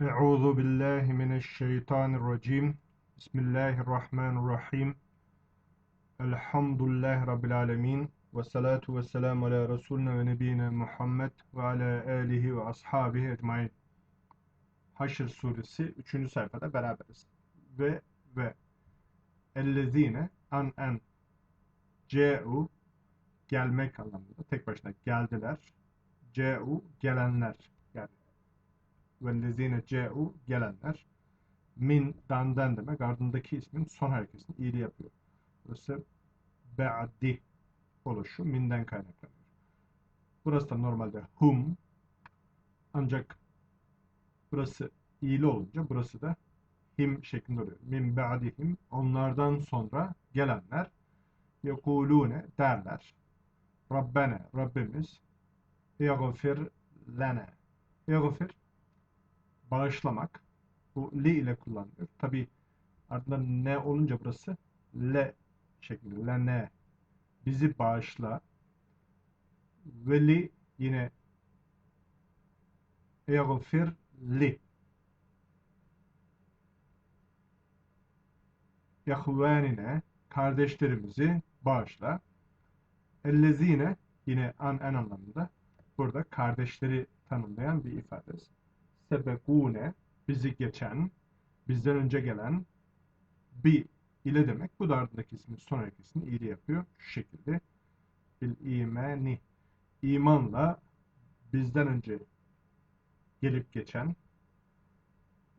Euzu billahi mineşşeytanirracim. Bismillahirrahmanirrahim. Elhamdülillahi rabbil alamin. Ve salatu ve selamu ala Resulüne ve nebiyine Muhammed ve ala alihi ve ashabihi ecmaîn. Haşr suresi 3. sayfada beraberiz. Ve ve ellezine an en ce'u gelmek anlamında tek başına geldiler. Ce'u gelenler vellezine ce'u gelenler min dandan demek ardındaki ismin son harekesini iyili yapıyor. Burası be'di oluşu minden kaynaklanıyor. Burası da normalde hum ancak burası iyili olunca burası da him şeklinde oluyor. Min ba'dihim onlardan sonra gelenler yekulune derler. Rabbene Rabbimiz yagfir lene yagfir bağışlamak. Bu li ile kullanılıyor. Tabi ardından ne olunca burası le şeklinde. Lene bizi bağışla. Ve li yine yagfir li yahvenine kardeşlerimizi bağışla. Ellezine yine an en anlamında burada kardeşleri tanımlayan bir ifade. Sebekune bizi geçen, bizden önce gelen bi ile demek. Bu da ardındaki ismin son harekesini iyili yapıyor. Şu şekilde. Bil imani. imanla bizden önce gelip geçen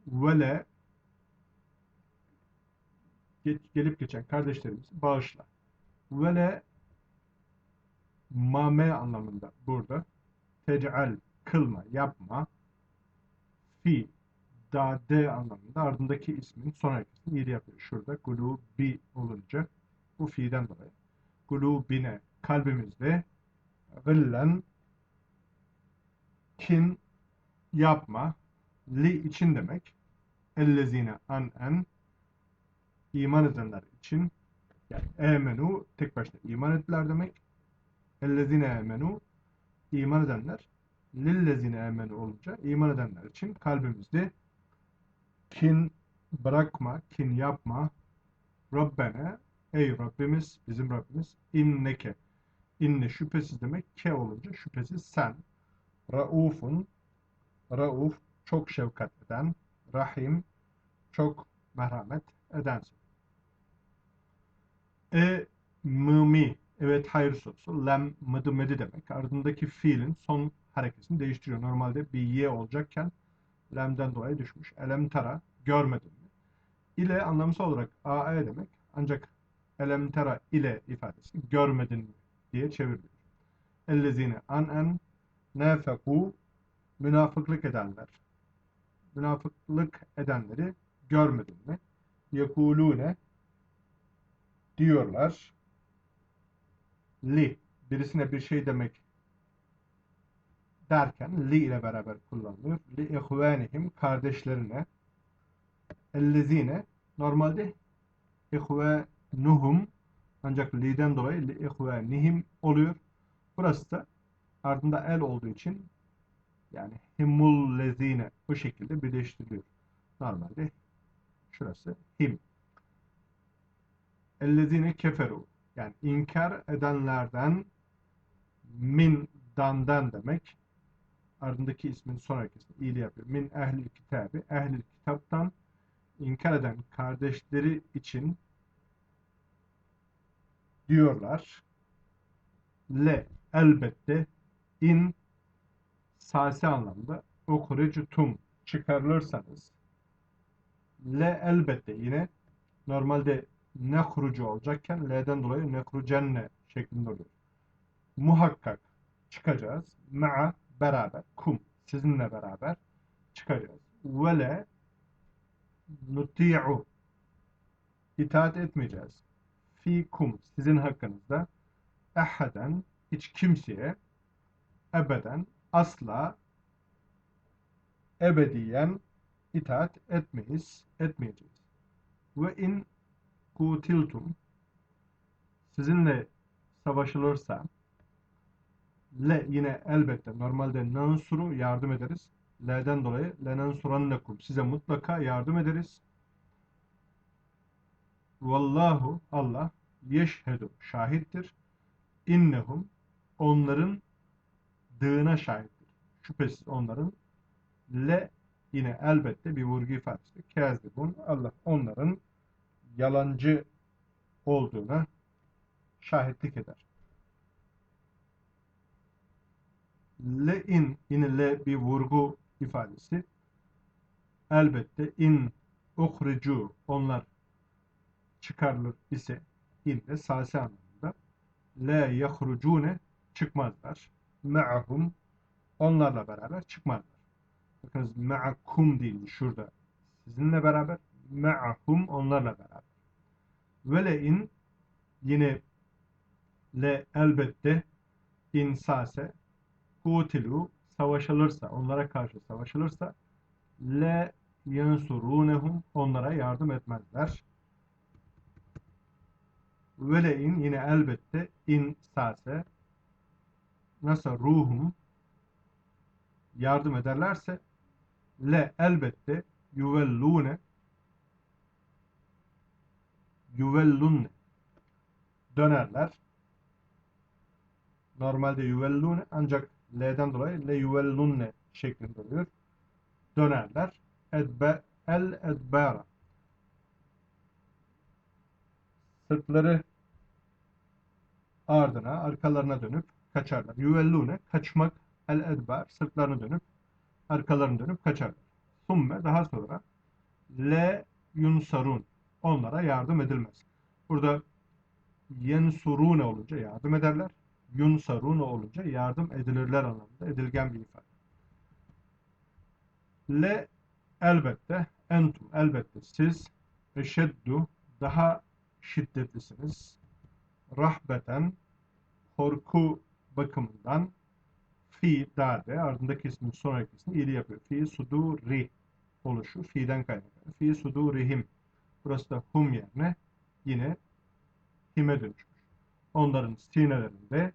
vele gelip geçen kardeşlerimizi bağışla. Vele mame anlamında burada tec'al kılma, yapma fi dade anlamında ardındaki ismin son hareketini iyili yapıyor. Şurada gulubi olunca bu fi'den dolayı. Gulubine kalbimizde gıllen kin yapma li için demek. Ellezine an en iman edenler için. Yani emenu tek başına iman ettiler demek. Ellezine emenu iman edenler lillezine emenu olunca iman edenler için kalbimizde kin bırakma, kin yapma. Rabbene, ey Rabbimiz, bizim Rabbimiz, inneke, inne şüphesiz demek, ke olunca şüphesiz sen. Raufun, rauf, çok şefkat eden, rahim, çok merhamet edensin. E, mımi, evet hayır sorusu, lem, mıdı medi demek. Ardındaki fiilin son hareketini değiştiriyor. Normalde bir ye olacakken lemden dolayı düşmüş. Elem tara, görmedin mi? İle anlamsal olarak ae demek. Ancak elem tara ile ifadesi görmedin mi diye çevriliyor. Ellezine an en nefeku münafıklık edenler. Münafıklık edenleri görmedin mi? Yekulune diyorlar. Li birisine bir şey demek derken li ile beraber kullanılıyor. Li ihvanihim kardeşlerine ellezine normalde ihvanuhum ancak li'den dolayı li ihvanihim oluyor. Burası da ardında el olduğu için yani himullezine bu şekilde birleştiriliyor. Normalde şurası him. Ellezine keferu yani inkar edenlerden min dandan demek ardındaki ismin son harekesini iyili yapıyor. Min ehlil kitabı, ehlil kitaptan inkar eden kardeşleri için diyorlar. Le elbette in sasi anlamda okurecutum çıkarılırsanız le elbette yine normalde nehrucu olacakken L'den dolayı nehrucenne şeklinde oluyor. Muhakkak çıkacağız. Ma'a beraber. Kum. Sizinle beraber çıkacağız. Vele nuti'u itaat etmeyeceğiz. Fikum sizin hakkınızda eheden hiç kimseye ebeden asla ebediyen itaat etmeyiz, etmeyeceğiz. Ve in kutiltum sizinle savaşılırsa le yine elbette normalde nansuru yardım ederiz. L'den dolayı lenensurannekum. Size mutlaka yardım ederiz. Vallahu Allah yeşhedü şahittir. İnnehum onların dığına şahittir. Şüphesiz onların le yine elbette bir vurgu ifadesi. Kezdibun Allah onların yalancı olduğuna şahitlik eder. Le in yine le bir vurgu ifadesi. Elbette in uhricu onlar çıkarılır ise in de sasi anlamında la yahrucune çıkmazlar. Ma'hum onlarla beraber çıkmazlar. Bakınız ma'akum değil şurada. Sizinle beraber ma'ahum onlarla beraber. Ve le in yine le elbette insase kutilu savaşılırsa, onlara karşı savaşılırsa le yansurunehum onlara yardım etmezler. Ve le in yine elbette insase nasıl ruhum yardım ederlerse le elbette yuvellune yuvellunne dönerler. Normalde yuvellune ancak L'den dolayı le yuvellunne şeklinde oluyor. Dönerler. Edbe, el edbara. Sırtları ardına, arkalarına dönüp kaçarlar. Yuvellune, kaçmak, el edbar, sırtlarını dönüp, arkalarını dönüp kaçarlar. Summe, daha sonra le yunsarun, onlara yardım edilmez. Burada yensurune olunca yardım ederler. Yunsarune olunca yardım edilirler anlamında edilgen bir ifade. Le elbette entum elbette siz eşeddu daha şiddetlisiniz. Rahbeten korku bakımından fi darbe ardındaki ismin sonraki ismi iyili yapıyor. Fi suduri oluşu fi'den kaynaklanıyor. Fi sudurihim burası da hum yerine yine hime dönüşmüş. Onların sinelerinde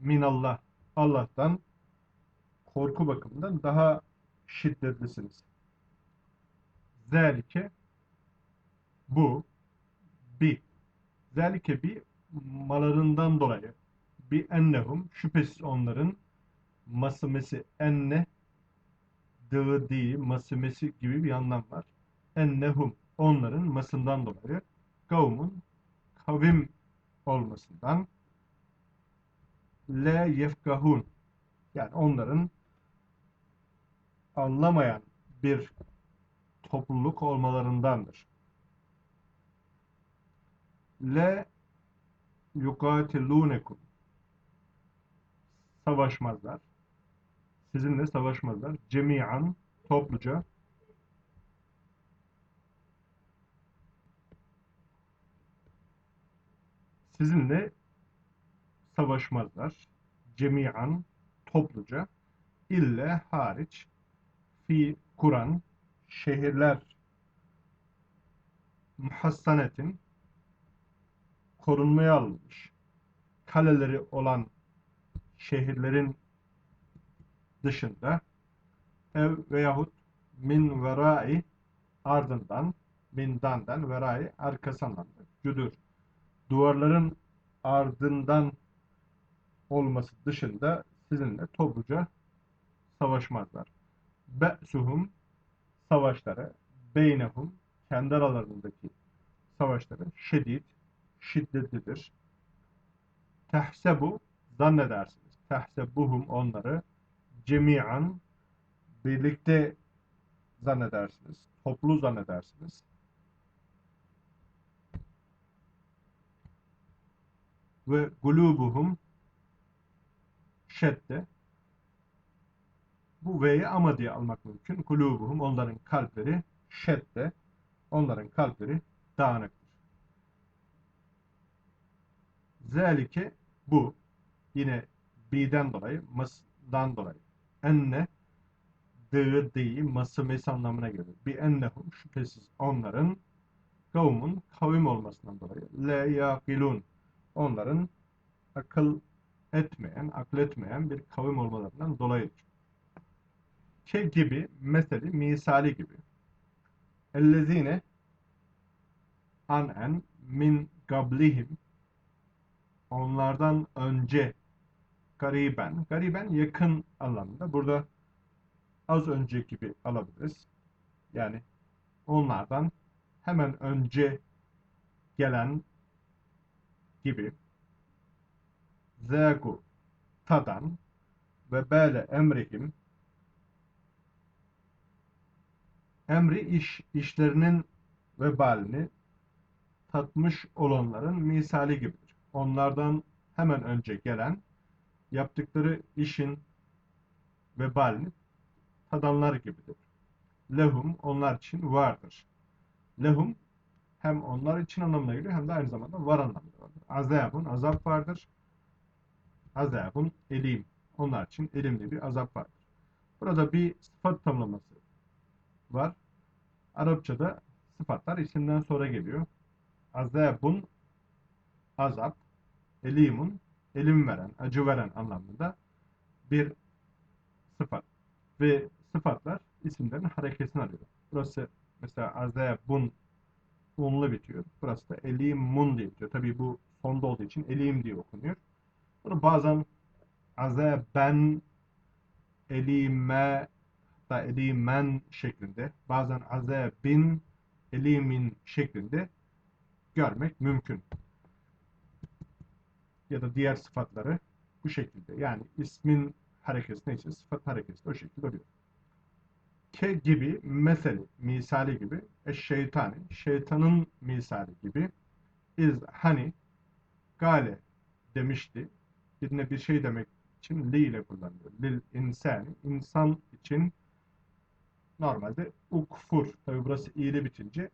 minallah Allah'tan korku bakımından daha şiddetlisiniz. Zelike bu bi zelike bi malarından dolayı bi ennehum şüphesiz onların masımesi enne dığı değil masımesi gibi bir anlam var. Ennehum onların masından dolayı kavmun kavim olmasından le yefkahun yani onların anlamayan bir topluluk olmalarındandır. Le yukatilunekum savaşmazlar. Sizinle savaşmazlar. Cemiyan topluca sizinle savaşmazlar. Cemiyan topluca. İlle hariç fi Kur'an şehirler. Muhassanetin korunmaya alınmış kaleleri olan şehirlerin dışında ev veyahut min verai ardından mindandan verai arkası anlamda cüdür duvarların ardından olması dışında sizinle topluca savaşmazlar. Be'suhum savaşları beynehum kendi aralarındaki savaşları şiddet şiddetlidir. Tehsebu zannedersiniz. Tehsebuhum onları cemiyan birlikte zannedersiniz. Toplu zannedersiniz. Ve gulubuhum şedde bu V'yi ama diye almak mümkün. Kulubuhum onların kalpleri şedde onların kalpleri dağınıktır. Zelike bu yine B'den dolayı masdan dolayı enne dığı dığı ması mes anlamına gelir. Bi ennehum şüphesiz onların kavmun kavim olmasından dolayı le yaqilun onların akıl etmeyen, akletmeyen bir kavim olmalarından dolayıdır. Ke gibi, meseli, misali gibi. Ellezine anen min gablihim onlardan önce gariben, gariben yakın anlamında. Burada az önce gibi alabiliriz. Yani onlardan hemen önce gelen gibi zâgu tadan ve böyle emrihim emri iş işlerinin vebalini tatmış olanların misali gibidir. Onlardan hemen önce gelen yaptıkları işin vebalini tadanlar gibidir. Lehum onlar için vardır. Lehum hem onlar için anlamına geliyor hem de aynı zamanda var anlamında vardır. Azabun azap vardır. Azabun elim. Onlar için elimli bir azap vardır. Burada bir sıfat tamlaması var. Arapçada sıfatlar isimden sonra geliyor. Azabun azap, elimun elim veren, acı veren anlamında bir sıfat. Ve sıfatlar isimlerin hareketini alıyor. Burası mesela azabun unlu bitiyor. Burası da elimun diye bitiyor. Tabii bu sonda olduğu için elim diye okunuyor. Bunu bazen azaben elime da elimen şeklinde bazen azabin elimin şeklinde görmek mümkün. Ya da diğer sıfatları bu şekilde. Yani ismin hareketi neyse sıfat hareketi de o şekilde oluyor. Ke gibi, meseli, misali gibi, şeytani, şeytanın misali gibi, iz hani, gale demişti. Birine bir şey demek için li ile kullanılıyor. Lil insani, insan için normalde ukfur. Tabi burası i ile bitince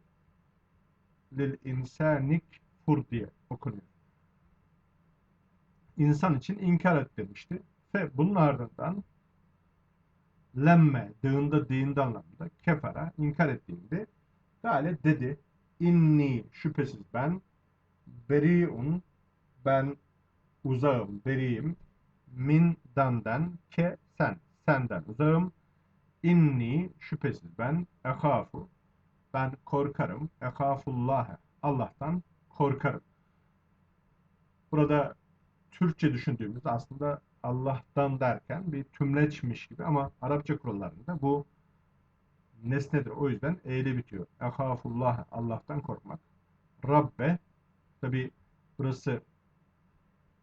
lil insanik fur diye okunuyor. İnsan için inkar et demişti. Ve bunun ardından lemme, dığında dığında anlamında kefara, inkar ettiğinde Gale dedi inni şüphesiz ben beriun ben uzağım, beriyim min danden ke sen. Senden uzağım. İnni şüphesiz ben. Ehafu ben korkarım. Ehafullah Allah'tan korkarım. Burada Türkçe düşündüğümüzde aslında Allah'tan derken bir tümleçmiş gibi ama Arapça kurallarında bu nesnedir. O yüzden eyle bitiyor. Ehafullah Allah'tan korkmak. Rabbe. Tabi burası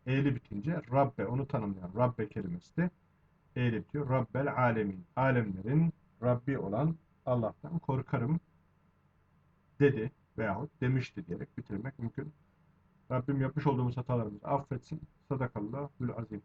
eyle bitince Rabbe onu tanımlayan Rabbe kelimesi de eyle bitiyor. Rabbel alemin. Alemlerin Rabbi olan Allah'tan korkarım dedi veyahut demişti diyerek bitirmek mümkün. Rabbim yapmış olduğumuz hatalarımızı affetsin. Sadakallahül azim.